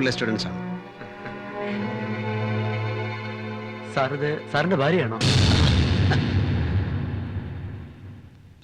സ്കൂളിലെ സ്റ്റുഡൻസ് ആണ്. സാറിത് സാറിന്റെ ഭാര്യയാണോ?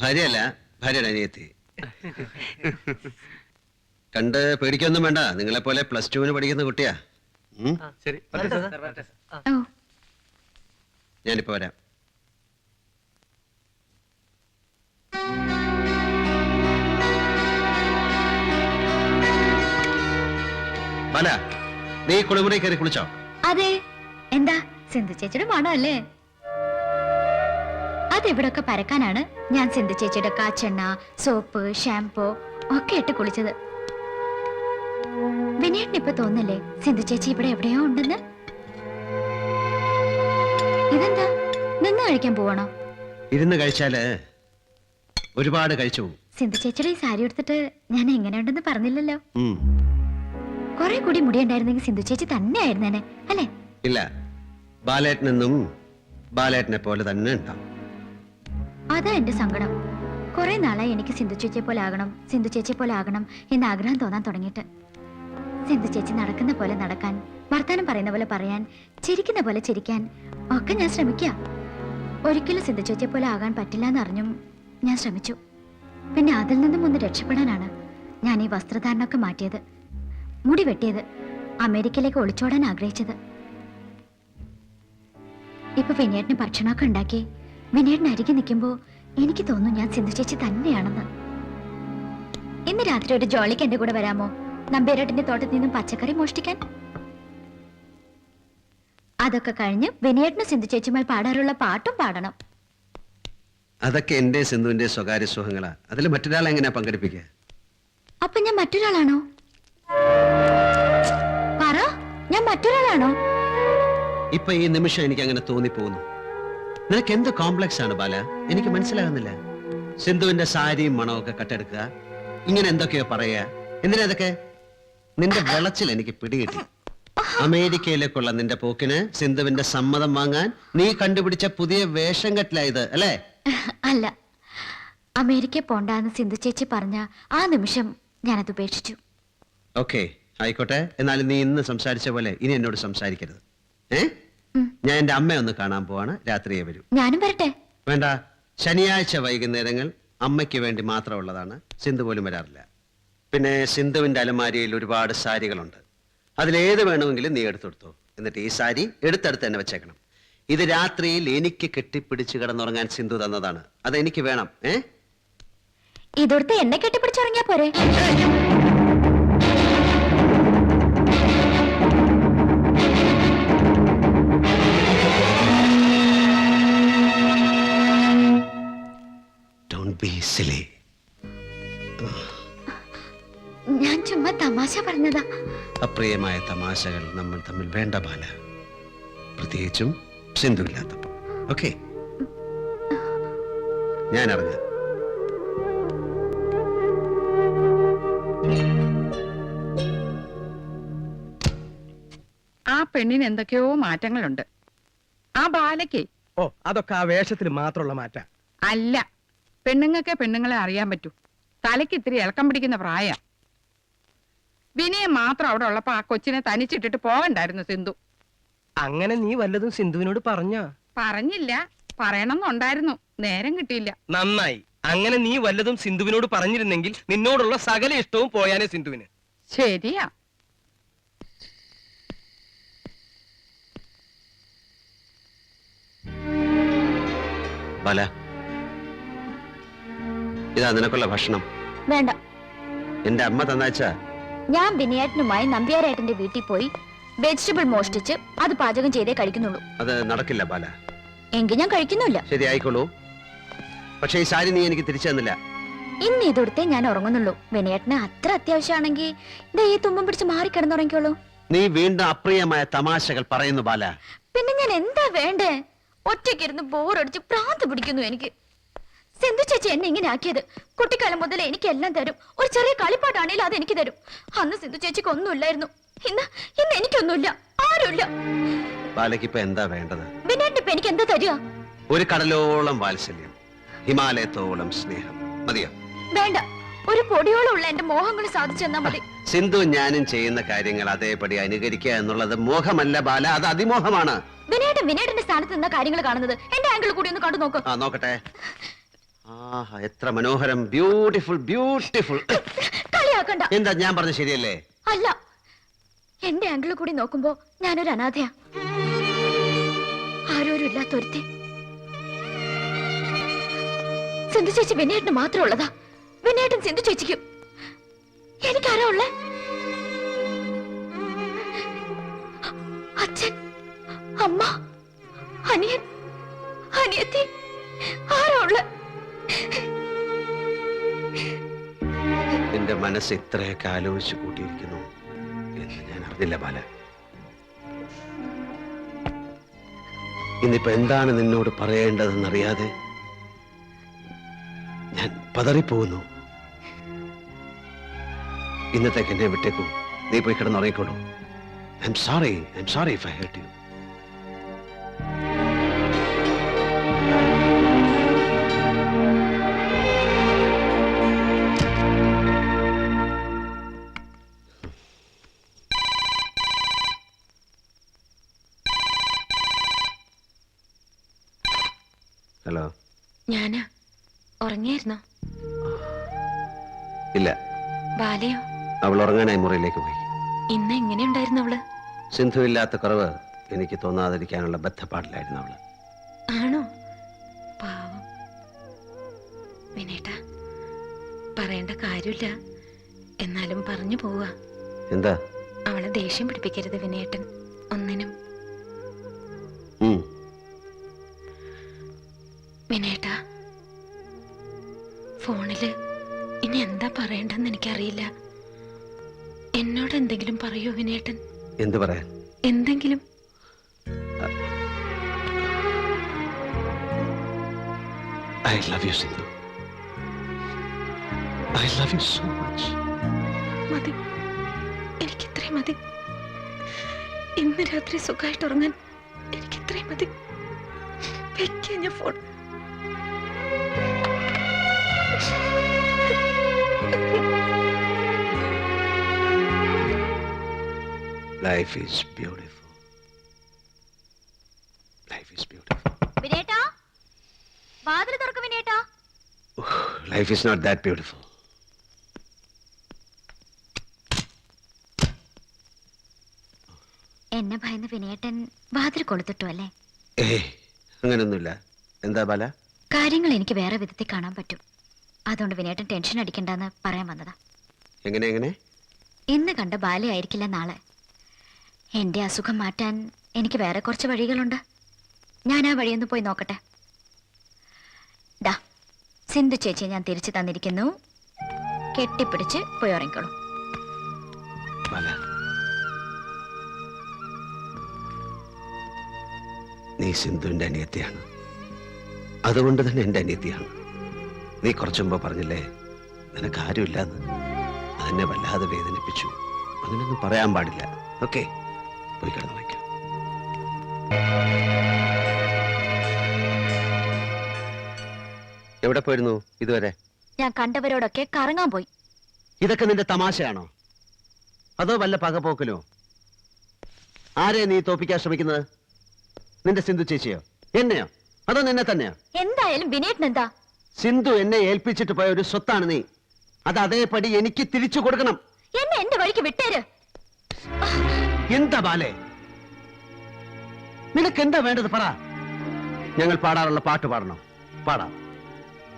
ഭാര്യയല്ല ഭാര്യയുടെ അനിയത്തി. കണ്ട് പേടിക്കൊന്നും വേണ്ട. നിങ്ങളെ പോലെ പ്ലസ് ടുവിന് പഠിക്കുന്ന കുട്ടിയാ. ഉം? ശരി. ഞാനിപ്പോ വരാം. ബാല നീ കുളിമുറി കയറി കുളിച്ചോ? അതെ. എന്താ? സിന്ധു ചേച്ചിയുടെ മണം അല്ലേ അതെവിടൊക്കെ പരക്കാനാണ് ഞാൻ സിന്ധു ചേച്ചിയുടെ കാച്ചെണ്ണ സോപ്പ് ഷാംപൂ ഒക്കെ ഇട്ട് കുളിച്ചത്. വിനയേട്ടന് ഇപ്പൊ തോന്നില്ലേ സിന്ധു ചേച്ചി ഇവിടെ എവിടെയോ ഉണ്ടെന്ന്? ഇതെന്താ? നിന്ന് കഴിക്കാൻ പോവാണോ? ഇരുന്ന് കഴിച്ചാൽ ഒരുപാട് കഴിച്ചു സിന്ധു ചേച്ചിയുടെ ഈ സാരി എടുത്തിട്ട് ഞാൻ എങ്ങനെയുണ്ടെന്ന് പറഞ്ഞില്ലല്ലോ. കുറെ കൂടി മുടിയുണ്ടായിരുന്നെങ്കിൽ സിന്ധു ചേച്ചി തന്നെ ആയിരുന്നേനെ അല്ലേ? ഇല്ല ബാലേട്ടനെന്നും ബാലേട്ടനെ പോലെ തന്നെ ഉണ്ടാവും. അതാ എന്റെ സങ്കടം. കുറെ നാളായി എനിക്ക് സിന്ധു ചേച്ചിയെ പോലെ ആകണം സിന്ധു ചേച്ചിയെ പോലെ ആകണം എന്ന് ആഗ്രഹം തോന്നാൻ തുടങ്ങിയിട്ട്. സിന്ധു ചേച്ചി നടക്കുന്ന പോലെ നടക്കാൻ വർത്താനം പറയുന്ന പോലെ പറയാൻ ചിരിക്കുന്ന പോലെ ചിരിക്കാൻ ഒക്കെ ഞാൻ ശ്രമിക്കുക ഒരിക്കലും സിന്ധു ചേച്ചിയെ പോലെ ആകാൻ പറ്റില്ല എന്നറിഞ്ഞും ഞാൻ ശ്രമിച്ചു. പിന്നെ അതിൽ നിന്നും ഒന്ന് രക്ഷപ്പെടാനാണ് ഞാൻ ഈ വസ്ത്രധാരണമൊക്കെ മാറ്റിയത്. മുടി വെട്ടിയത്. അമേരിക്കയിലേക്ക് ഒളിച്ചോടാൻ ആഗ്രഹിച്ചത്. ഇപ്പൊ വിനേട്ടിന് ഭക്ഷണമൊക്കെ ഉണ്ടാക്കി. വിനേട്ടിന് അരികെ നിൽക്കുമ്പോ എനിക്ക് തോന്നുന്നു ഞാൻ സിന്ധു ചേച്ചി തന്നെയാണെന്ന്. ഇന്ന് രാത്രി ഒരു ജോളിക്ക് എന്റെ കൂടെ വരാമോ? നമ്പേരട്ടിന്റെ തോട്ടത്തിൽ നിന്നും പച്ചക്കറി മോഷ്ടിക്കാൻ? അതൊക്കെ കഴിഞ്ഞ് വിനേട്ടിന് സിന്ധു ചേച്ചിയുമായി പാടാറുള്ള പാട്ടും പാടണം. അതൊക്കെ എന്റെ സിന്ധുവിന്റെ സ്വകാര്യ സുഖങ്ങളാ അതിൽ മറ്റൊരാളെ എങ്ങനെയാ പങ്കെടുപ്പിക്കുക? അപ്പൊ ഞാൻ മറ്റൊരാളാണോ? ഞാൻ മറ്റൊരാളാണോ? ഇപ്പൊ ഈ നിമിഷം എനിക്ക് അങ്ങനെ തോന്നിപ്പോകുന്നു. നിനക്ക് എന്ത് കോംപ്ലക്സ് ആണ് ബാല? എനിക്ക് മനസ്സിലാകുന്നില്ല. സിന്ധുവിന്റെ സാരിയും മണമൊക്കെ കട്ടെടുക്കുക. ഇങ്ങനെ എന്തൊക്കെയോ പറയുക. എന്തിനാ അതൊക്കെ നിന്റെ വിളച്ചിൽ എനിക്ക് പിടികിട്ടി. അമേരിക്കയിലേക്കുള്ള നിന്റെ പോക്കിന് സിന്ധുവിന്റെ സമ്മതം വാങ്ങാൻ നീ കണ്ടുപിടിച്ച പുതിയ വേഷം കെട്ടിലായത് അല്ലേ? അല്ല. അമേരിക്ക പോണ്ടാന്ന് സിന്ധു ചേച്ചി പറഞ്ഞ ആ നിമിഷം ഞാനത് ഉപേക്ഷിച്ചു. ഓക്കെ. ആയിക്കോട്ടെ. എന്നാലും നീ ഇന്ന് സംസാരിച്ച പോലെ ഇനി എന്നോട് സംസാരിക്കരുത്. ഏ? ഞാൻ എന്റെ അമ്മ ഒന്ന് കാണാൻ പോവാണ്. രാത്രിയെ വരൂ. ഞാനും വരട്ടെ. വേണ്ട. ശനിയാഴ്ച വൈകുന്നേരങ്ങൾ അമ്മയ്ക്ക് വേണ്ടി മാത്രമുള്ളതാണ്. സിന്ധു പോലും വരാറില്ല. പിന്നെ സിന്ധുവിന്റെ അലമാരിയിൽ ഒരുപാട് സാരികളുണ്ട്. അതിലേത് വേണമെങ്കിലും നീ എടുത്തെടുത്തോ എന്നിട്ട് ഈ സാരി എടുത്തെടുത്ത് തന്നെ വെച്ചേക്കണം. ഇത് രാത്രിയിൽ എനിക്ക് കെട്ടിപ്പിടിച്ച് കിടന്നുറങ്ങാൻ സിന്ധു തന്നതാണ്. അത് എനിക്ക് വേണം. ഏ? ഇതൊടുത്ത് എന്നെ കെട്ടിപ്പിടിച്ചുറങ്ങിയാ പോരെ? സിലി ഞാൻ ചുമ്മാ തമാശ പറഞ്ഞതാ. അപ്രിയമായ തമാശകൾ നമ്മൾ തമ്മിൽ വേണ്ട ബാല. പ്രത്യേകിച്ചും സിന്ധു ഇല്ലാത്തപ്പോ ഓക്കെ. ഞാൻ അറിഞ്ഞു ആ പെണ്ണിന് എന്തൊക്കെയോ മാറ്റങ്ങളുണ്ട്. ആ ബാലയ്ക്ക് ഓ അതൊക്കെ ആ വേഷത്തിൽ മാത്രമുള്ള മാറ്റ. അല്ല. പെണ്ണുങ്ങൾക്ക് പെണ്ണുങ്ങളെ അറിയാൻ പറ്റൂ. തലയ്ക്ക് ഇത്തിരി ഇളക്കം പിടിക്കുന്ന പ്രായം. വിനയം മാത്രം അവിടെ ഉള്ളപ്പോ ആ കൊച്ചിനെ തനിച്ചിട്ടിട്ട് പോകണ്ടായിരുന്നു സിന്ധു. അങ്ങനെ നീ വല്ലതും സിന്ധുവിനോട് പറഞ്ഞ? പറഞ്ഞില്ല. പറയണമെന്നുണ്ടായിരുന്നു. നേരം കിട്ടിയില്ല. നന്നായി. അങ്ങനെ നീ വല്ലതും സിന്ധുവിനോട് പറഞ്ഞിരുന്നെങ്കിൽ നിന്നോടുള്ള സകല ഇഷ്ടവും പോയാനേ സിന്ധുവിന്. ശരിയാ. ബാല ഇതാ നിനക്കുള്ള ഭക്ഷണം. വേണ്ട. എന്റെ അമ്മ തന്നാച്ച ഞാൻ വിനയേട്ടനുമായി നമ്പ്യാരേട്ടന്റെ വീട്ടിൽ പോയി വെജിറ്റബിൾ മോഷ്ടിച്ച് അത് പാചകം ചെയ്തേ കഴിക്കുന്നുള്ളൂ. അത് നടക്കില്ല ബാല. എങ്കിൽ ഞാൻ കഴിക്കുന്നില്ല. ശരി ആയിക്കോളൂ. പക്ഷേ ഈ സാരി നീ എനിക്ക് തിരിച്ചു തന്നില്ല. ഇന്ന് ഇതൊടുത്തേ ഞാൻ ഉറങ്ങുന്നുള്ളൂ. വിനയേട്ടന് അത്ര അത്യാവശ്യമാണെങ്കിൽ ദേ ഈ തുമ്പം പിടിച്ച് മാറി കിടന്നുറങ്ങിക്കോളൂ നീ വീണ്ടും അപ്രിയമായ തമാശകൾ പറയുന്നു ബാല. പിന്നെ ഞാൻ എന്താ വേണ്ടേ? ഒറ്റയ്ക്കിരുന്ന് ബോറടിച്ച് പ്രാന്ത് പിടിക്കുന്നു എനിക്ക്. സിന്ധു ചേച്ചി എന്നെ ഇങ്ങനെ ആക്കിയത് കുട്ടിക്കാലം മുതൽ എനിക്ക് എല്ലാം തരും. ഒരു ചെറിയ കളിപ്പാട്ടാണേലും അത് എനിക്ക് തരും. അന്ന് സിന്ധു ചേച്ചിക്ക് ഒന്നുമില്ലായിരുന്നു. ഇന്ന് ഇന്ന് എനിക്കൊന്നുമില്ല. ആരുമില്ല. ബാലയ്ക്കിപ്പോ എന്താ വേണ്ടത്? വിനേട്ടൻ ഇപ്പൊ എനിക്ക് എന്താ തരിക? ഒരു കടലോളം വാത്സല്യം ഹിമാലയത്തോളം സ്നേഹം. മതിയോ? വേണ്ട. ഒരു പൊടിയോളം ഉള്ള എന്റെ മോഹങ്ങൾ സാധിച്ചെന്നാ മതി. സിന്ധു ഞാനും ചെയ്യുന്ന കാര്യങ്ങൾ അതേപടി അനുകരിക്കുക എന്നുള്ളത് മോഹമല്ല ബാല അത് അതിമോഹമാണ്. വിനേട്ടൻ വിനേട്ടന്റെ സ്ഥാനത്ത് നിന്ന കാര്യങ്ങൾ കാണുന്നത്. എന്റെ ആംഗിൾ കൂടി ഒന്ന് കണ്ടു നോക്ക്. ആ നോക്കട്ടെ. ആഹാ എത്ര മനോഹരം. ബ്യൂട്ടിഫുൾ ബ്യൂട്ടിഫുൾ കളിയാക്കണ്ട. എന്താ ഞാൻ പറഞ്ഞ ശരിയല്ലേ? അല്ല. എന്റെ ആംഗിൾ കൂടി നോക്കുമ്പോ ഞാനൊരു അനാഥയാ. ആരോരും ഇല്ലാത്തൊരുത്തി സിന്ധു ചേച്ചി വിനേട്ടന് മാത്രം ഉള്ളതാ. വിനേട്ടൻ സിന്ധു ചേച്ചിക്കും. എനിക്കാരാ ഉള്ളേ? അച്ഛൻ അമ്മ അനിയൻ അനിയത്തി ആരാ ഉള്ളേ? എന്റെ മനസ്സ് ഇത്രയൊക്കെ ആലോചിച്ച് കൂട്ടിയിരിക്കുന്നു എന്ന് ഞാൻ അറിഞ്ഞില്ല ബാല ഇന്നിപ്പോ എന്താണ് നിന്നോട് പറയേണ്ടതെന്നറിയാതെ ഞാൻ പതറിപ്പോകുന്നു. ഇന്നത്തേക്ക് എന്നെ വിട്ടേക്കൂ. നീ പോയി കിടന്നുറങ്ങിക്കോളൂ. I'm sorry I'm sorry if I hurt you ഉറങ്ങിയായിരുന്നോ ഇല്ല. ബാലയോ? അവൾ ഉറങ്ങാനായി മുറിയിലേക്ക് പോയി. ഇന്ന് എങ്ങനെ ഉണ്ടായിരുന്നു അവൾ? സിന്ധു ഇല്ലാത്ത കുറവ് എനിക്ക് തോന്നാതിരിക്കാനുള്ള ബദ്ധപ്പാടിലായിരുന്നു അവൾ. ആണോ? പാവം. വിനേട്ട പറയേണ്ട കാര്യമില്ല. എന്നാലും പറഞ്ഞു പോവുക എന്താ? അവളെ ദേഷ്യം പിടിപ്പിക്കരുത് വിനേട്ടൻ. ഒന്നിനും. വിനേട്ട ഫോണിൽ ഇനി എന്താ പറയണ്ടെന്ന് എനിക്കറിയില്ല. എന്നോട് എന്തെങ്കിലും പറയൂ വിനേട്ടൻ എന്ത് പറയാൻ? എന്തെങ്കിലും. I love you Sindhu. I love you so much. മതി. എനിക്ക് ഇത്രയും മതി. ഇന്ന് രാത്രി സുഖമായിട്ട് ഉറങ്ങാൻ എനിക്ക് ഇത്രയും മതി. വെക്കാൻ ഞാൻ phone. Life is beautiful life is beautiful വിനേട്ടാ വാതിൽ തുറക്കും വിനേട്ടാ. Life is not that beautiful എന്നെ ഭയന്ന് വിനേട്ടൻ വാതിൽ കൊളുത്തിട്ടു അല്ലേ? ഏയ് അങ്ങനൊന്നുമില്ല. എന്താ ബാല? കാര്യങ്ങൾ എനിക്ക് വേറെ വിധത്തിൽ കാണാൻ പറ്റും. അതുകൊണ്ട് വിനേട്ടൻ ടെൻഷൻ അടിക്കണ്ടെന്ന് പറയാൻ വന്നതാ. എങ്ങനെ എങ്ങനെ? ഇന്ന് കണ്ട ബാലയായിരിക്കില്ല നാളെ. എന്റെ അസുഖം മാറ്റാൻ എനിക്ക് വേറെ കുറച്ച് വഴികളുണ്ട്. ഞാൻ ആ വഴിയൊന്ന് പോയി നോക്കട്ടെ. സിന്ധു ചേച്ചി ഞാൻ തിരിച്ചു തന്നിരിക്കുന്നു. കെട്ടിപ്പിടിച്ച് പോയി ഉറങ്ങിക്കോളൂ. നീ സിന്ധുവിന്റെ അനിയത്തിയാണ്. അതുകൊണ്ട് തന്നെ എന്റെ അനിയത്തിയാണ്. നീ കുറച്ചു മുമ്പ് പറഞ്ഞില്ലേ നിനക്ക് ആരുമില്ലാന്ന്. അതെന്നെ വല്ലാതെ വേദനിപ്പിച്ചു. അങ്ങനെയൊന്നും പറയാൻ പാടില്ല. ഓക്കെ? പോയി കിടന്നു വയ്ക്കാം. എവിടെ പോയിരുന്നു ഇതുവരെ? ഞാൻ കണ്ടവരോടൊക്കെ കറങ്ങാൻ പോയി. ഇതൊക്കെ നിന്റെ തമാശയാണോ? അതോ വല്ല പകപോക്കലോ? ആരെ നീ തോപ്പിക്കാൻ ശ്രമിക്കുന്നത്? നിന്റെ സിന്ധു ചേച്ചിയോ? എന്നെയോ? അതോ നിന്നെ തന്നെയോ? എന്തായാലും വിനേട്ടൻ എന്താ? സിന്ധു എന്നെ ഏൽപ്പിച്ചിട്ട് പോയ ഒരു സ്വത്താണ് നീ. അത് അതേപടി എനിക്ക് തിരിച്ചു കൊടുക്കണം. എന്നെ എന്റെ വഴിക്ക് വിട്ടേര്. എന്താ ബാലേ? നിനക്ക് എന്താ വേണ്ടത് പറ. ഞങ്ങൾ പാടാറുള്ള പാട്ട് പാടണം. പാടാം.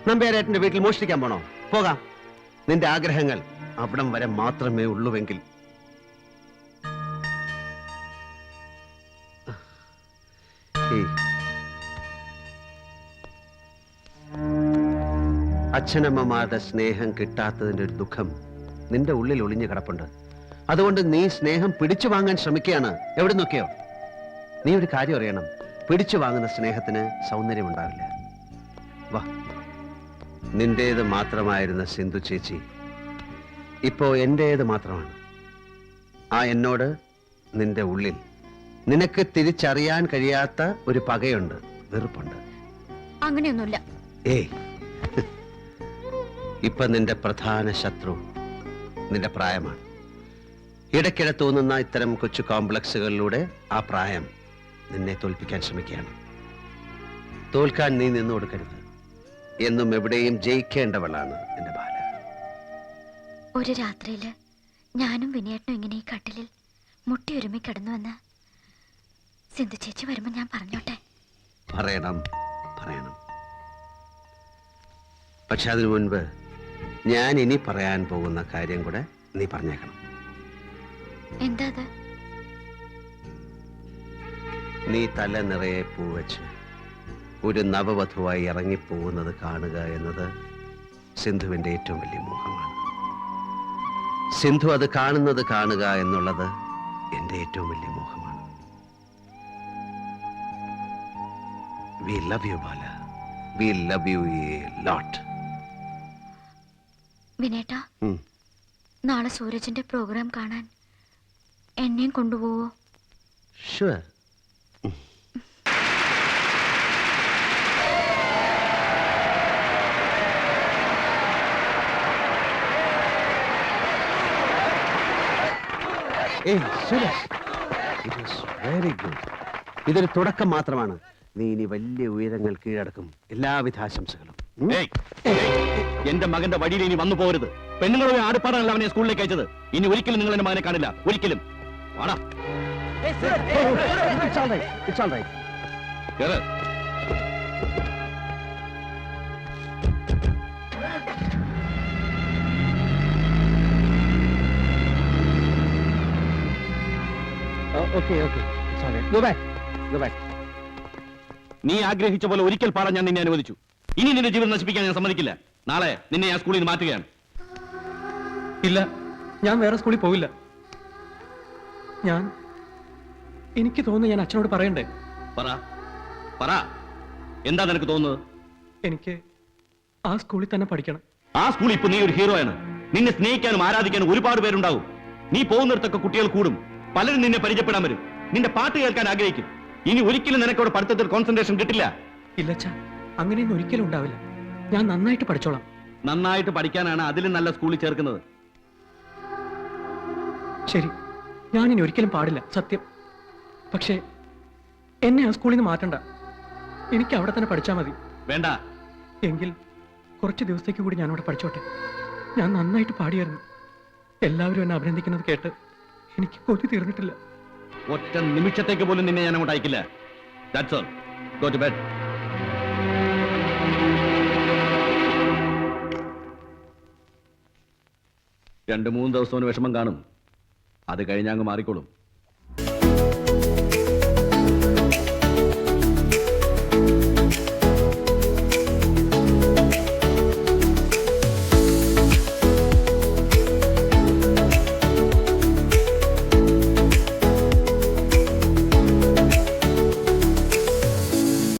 നമ്പ്യാരേട്ടന്റെ വീട്ടിൽ മോഷ്ടിക്കാൻ പോണോ? പോകാം. നിന്റെ ആഗ്രഹങ്ങൾ അവിടം വരെ മാത്രമേ ഉള്ളൂവെങ്കിൽ. അച്ഛനമ്മമാരുടെ സ്നേഹം കിട്ടാത്തതിന്റെ ഒരു ദുഃഖം നിന്റെ ഉള്ളിൽ ഒളിഞ്ഞു കിടപ്പുണ്ട്. അതുകൊണ്ട് നീ സ്നേഹം പിടിച്ചു വാങ്ങാൻ ശ്രമിക്കുകയാണ്. എവിടെ നോക്കിയോ? നീ ഒരു കാര്യം അറിയണം. പിടിച്ചു വാങ്ങുന്ന സ്നേഹത്തിന് സൗന്ദര്യം ഉണ്ടാവില്ല വാ. നിന്റേത് മാത്രമായിരുന്ന സിന്ധു ചേച്ചി ഇപ്പോ എന്റേത് മാത്രമാണ്. ആ എന്നോട് നിന്റെ ഉള്ളിൽ നിനക്ക് തിരിച്ചറിയാൻ കഴിയാത്ത ഒരു പകയുണ്ട് വെറുപ്പുണ്ട്. അങ്ങനെയൊന്നുമില്ല. ഏ ഇപ്പൊ നിന്റെ പ്രധാന ശത്രു നിന്റെ പ്രായമാണ്. ഇടയ്ക്കിടെ തോന്നുന്ന ഇത്തരം കൊച്ചു കോംപ്ലക്സുകളിലൂടെ ആ പ്രായം നിന്നെ തോൽപ്പിക്കാൻ ശ്രമിക്കുകയാണ്. തോൽക്കാൻ നീ നിന്നു കൊടുക്കരുത്. എന്നും എവിടെയും ജയിക്കേണ്ടവളാണ് എന്റെ ബാല. ഒരു രാത്രിയിൽ ഞാനും വിനയേട്ടനും ഇങ്ങനെ ഈ കട്ടിലിൽ മുട്ടിയൊരുമി കിടന്നുവെന്ന് സിന്ധു ചേച്ചി വരുമ്പോ ഞാൻ പറഞ്ഞോട്ടെ? പറയണം പറയണം. പക്ഷെ അതിനു മുൻപ് ഞാൻ ഇനി പറയാൻ പോകുന്ന കാര്യം കൂടെ നീ പറഞ്ഞേക്കണം. എന്താ അത് നീ തല നിറയെ പൂവച്ച് ഒരു നവവധുവായി ഇറങ്ങിപ്പോകുന്നത് കാണുക എന്നത് സിന്ധുവിന്റെ ഏറ്റവും വലിയ മോഹമാണ്. സിന്ധു അത് കാണുന്നത് കാണുക എന്നുള്ളത് എന്റെ ഏറ്റവും വലിയ മോഹമാണ്. We love you Bala we love you a lot വിനേട്ടാ നാളെ സൂരജിന്റെ പ്രോഗ്രാം കാണാൻ. എന്നെയും കൊണ്ടുപോവോ? ഷുവർ വെരി ഗുഡ് ഇതൊരു തുടക്കം മാത്രമാണ്. നീ ഇനി വലിയ ഉയരങ്ങൾ കീഴടക്കും. എല്ലാവിധ ആശംസകളും. എന്റെ മകന്റെ വഴിയിൽ ഇനി വന്നു പോകരുത്. പെണ്ണുങ്ങളുടെ ആടുപ്പാടാണല്ലോ അവനെ സ്കൂളിലേക്ക് അയച്ചത്. ഇനി ഒരിക്കലും നിങ്ങൾ എന്റെ മകനെ കാണില്ല. ഒരിക്കലും. വാടാ. കേറ്. നീ ആഗ്രഹിച്ച പോലെ ഒരിക്കൽ പാടാൻ ഞാൻ നിന്നെ അനുവദിച്ചു. ഇനി നിന്റെ ജീവിതം നശിപ്പിക്കാൻ ഞാൻ സമ്മതിക്കില്ല. നാളെ നിന്നെ ഞാൻ സ്കൂളിൽ നിന്ന് മാറ്റുകയാണ്. ഇല്ല. ഞാൻ വേറെ സ്കൂളിൽ പോവില്ല. ഞാൻ? എനിക്ക് തോന്നുന്നു ഞാൻ അച്ഛനോട് പറയണ്ടേ? പറ. പറ. എന്താ നിനക്ക് തോന്നുന്നത്? എനിക്ക് ആ സ്കൂളിൽ തന്നെ പഠിക്കണം. ആ സ്കൂളിൽ ഇപ്പൊ നീ ഒരു ഹീറോ ആണ് നിന്നെ സ്നേഹിക്കാനും ആരാധിക്കാനും ഒരുപാട് പേരുണ്ടാവും. നീ പോകുന്നിടത്തൊക്കെ കുട്ടികൾ കൂടും. പലരും നിന്നെ പരിചയപ്പെടാൻ വരും. നിന്റെ പാട്ട് കേൾക്കാൻ ആഗ്രഹിക്കും. ഇനി ഒരിക്കലും നിനക്ക് അവിടെ പഠിത്തത്തിൽ കോൺസെൻട്രേഷൻ കിട്ടില്ല. ഇല്ല അച്ഛാ അങ്ങനെയൊന്നും ഒരിക്കലും ഉണ്ടാവില്ല. ഞാൻ നന്നായിട്ട് പഠിച്ചോളാം. നന്നായിട്ട് പഠിക്കാനാണ് അതിലും നല്ല സ്കൂളിൽ ചേർക്കുന്നത്. ശരി. ഞാൻ ഇനി ഒരിക്കലും പാടില്ല സത്യം. പക്ഷേ എന്നെ ആ സ്കൂളിൽ നിന്ന് മാറ്റണ്ട. എനിക്ക് അവിടെ തന്നെ പഠിച്ചാൽ മതി. വേണ്ട. എങ്കിൽ കുറച്ച് ദിവസത്തേക്ക് കൂടി ഞാനവിടെ പഠിച്ചോട്ടെ. ഞാൻ നന്നായിട്ട് പാടിയായിരുന്നു. എല്ലാവരും എന്നെ അഭിനന്ദിക്കുന്നത് കേട്ട് എനിക്ക് കൊതി തീർന്നിട്ടില്ല. ഒറ്റ നിമിഷത്തേക്ക് പോലും നിന്നെ ഞാൻ അങ്ങോട്ട് അയക്കില്ല. That's all go to bed രണ്ട് മൂന്ന് ദിവസം വിഷമം കാണും. അത് കഴിഞ്ഞാങ്ങ് മാറിക്കോളും.